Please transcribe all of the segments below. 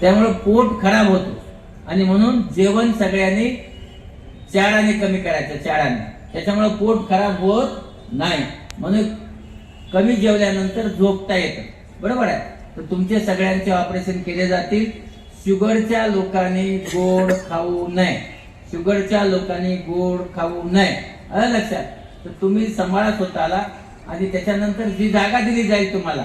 त्यामुळे पोट खराब होतो. आणि म्हणून जेवण सगळ्यांनी चाराने कमी करायचं चाराने त्याच्यामुळे पोट खराब होत नाही. म्हणून कमी जेवल्यानंतर झोपता येतं. बरोबर आहे? तर तुमचे सगळ्यांचे ऑपरेशन केले जातील. शुगरच्या लोकांनी गोड खाऊ नये. शुगरच्या लोकांनी गोड खाऊ नये. अ लक्षात? तर तुम्ही सांभाळा स्वतःला आणि त्याच्यानंतर जी जागा दिली जाईल तुम्हाला.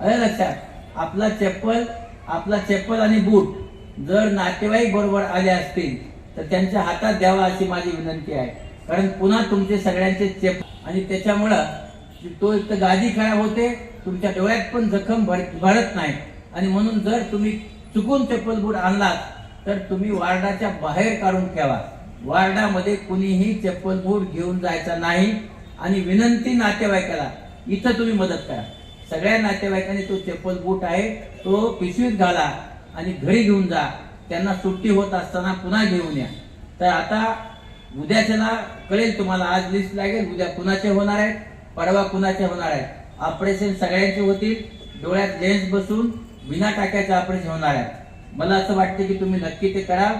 अ लक्षात? आपला चप्पल आपला चप्पल आणि बूट जर नातेवाईक बरोबर आले असतील तर त्यांच्या हातात द्यावा अशी माझी विनंती आहे. कारण पुन्हा तुमचे सगळ्यांचे चेप आणि त्याच्यामुळं तो एक तर गादी खराब होते तुमच्या डोळ्यात पण जखम भर- भरत नाही. आणि म्हणून जर तुम्ही चुकून चप्पल बूट आणलात तर तुम्ही वार्डाच्या बाहेर काढून ठेवा. वार्डामध्ये कुणीही चप्पल बूट घेऊन जायचा नाही. आणि विनंती नातेवाईकाला इथं तुम्ही मदत करा. सगळ्या नातेवाईकांनी तो चप्पल बूट आहे तो पिशवीत घाला आणि घरी घेऊन जा. त्यांना सुट्टी होत असताना पुन्हा घेऊन या. तर आता उद्याच्याला कळेल तुम्हाला आज लिस्ट लागेल उद्या कुणाचे होणार आहे परवा कुणाचे होणार आहे ऑपरेशन सगळ्यांचे होतील डोळ्यात लेन्स बसून बिना टाक्याचं ऑपरेशन होणार आहे मला असं वाटतं की तुम्ही नक्की ते करा.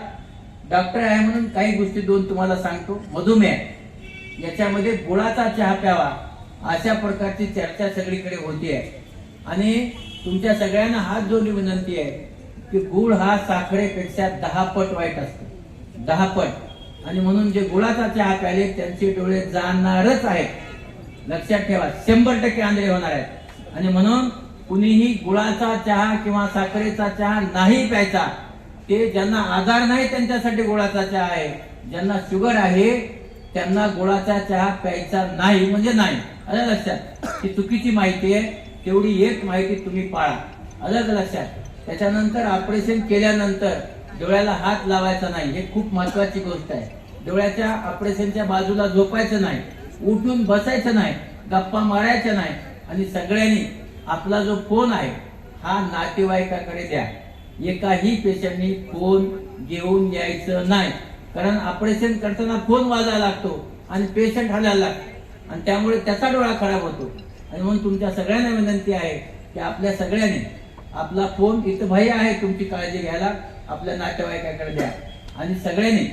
डॉक्टर आहे म्हणून काही गोष्टी दोन तुम्हाला सांगतो. मधुमेह. याच्यामध्ये गुळाचा चहा प्यावा. अशा प्रकारची चर्चा सगळीकडे होती आहे. आणि तुमच्या सगळ्यांना हात जोडली विनंती आहे की गुळ हा साखरेपेक्षा दहा पट वाईट असतो. दहा पट. आणि म्हणून जे गुळाचा चहा प्याले त्यांचे डोळे जाणारच आहेत. लक्षात ठेवा शंभर टक्के आंधळे होणार आहेत. आणि म्हणून कुणीही गुळाचा चहा किंवा साखरेचा चहा नाही प्यायचा. ते ज्यांना आजार नाही त्यांच्यासाठी गुळाचा चहा आहे. ज्यांना शुगर आहे त्यांना गोळाचा चहा प्यायचा नाही म्हणजे नाही. आलं लक्षात. ही चुकीची माहिती आहे तेवढी एक माहिती तुम्ही पाळा. आलं लक्षात. त्याच्यानंतर ऑपरेशन केल्यानंतर डोळ्याला हात लावायचा नाही हे खूप महत्वाची गोष्ट आहे. डोळ्याच्या ऑपरेशनच्या बाजूला झोपायचं नाही उठून बसायचं नाही गप्पा मारायचं नाही. आणि सगळ्यांनी आपला जो फोन आहे हा नातेवाईकाकडे द्या. एकाही पेशंटनी फोन घेऊन यायचं नाही. कारण ऑपरेशन करताना फोन वाजायला लागतो आणि पेशंट हलायला लागतो. आणि त्यामुळे त्याचा डोळा खराब होतो. आणि म्हणून तुमच्या सगळ्यांना विनंती आहे की आपल्या सगळ्यांनी आपला फोन इथं भाई आहे तुमची काळजी घ्यायला आपल्या नातेवाईकाकडे द्या. आणि सगळ्यांनी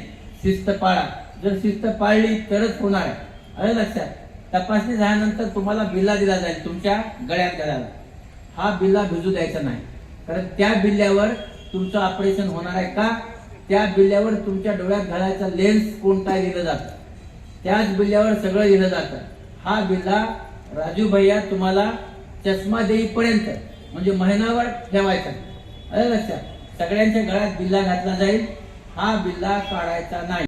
शिस्त पाळा. जर शिस्त पाळली तरच होणार आहे. लक्षात? तपासणी झाल्यानंतर तुम्हाला बिल्ला दिला जाईल तुमच्या गळ्यात गळ्याला हा बिल्ला भिजू द्यायचा नाही. कारण त्या बिल्ल्यावर तुमचं ऑपरेशन होणार आहे का? त्या बिल्ल्यावर तुमच्या डोळ्यात घालायचा लेन्स कोणता दिलं जातं. त्याच बिल्ल्यावर सगळं दिलं जातं. हा बिल्ला राजू भैया तुम्हाला चष्मा देईपर्यंत म्हणजे महिनाभर ठेवायचा. अरे लक्षात? सगळ्यांच्या गळ्यात बिल्ला घातला जाईल. हा बिल्ला काढायचा नाही.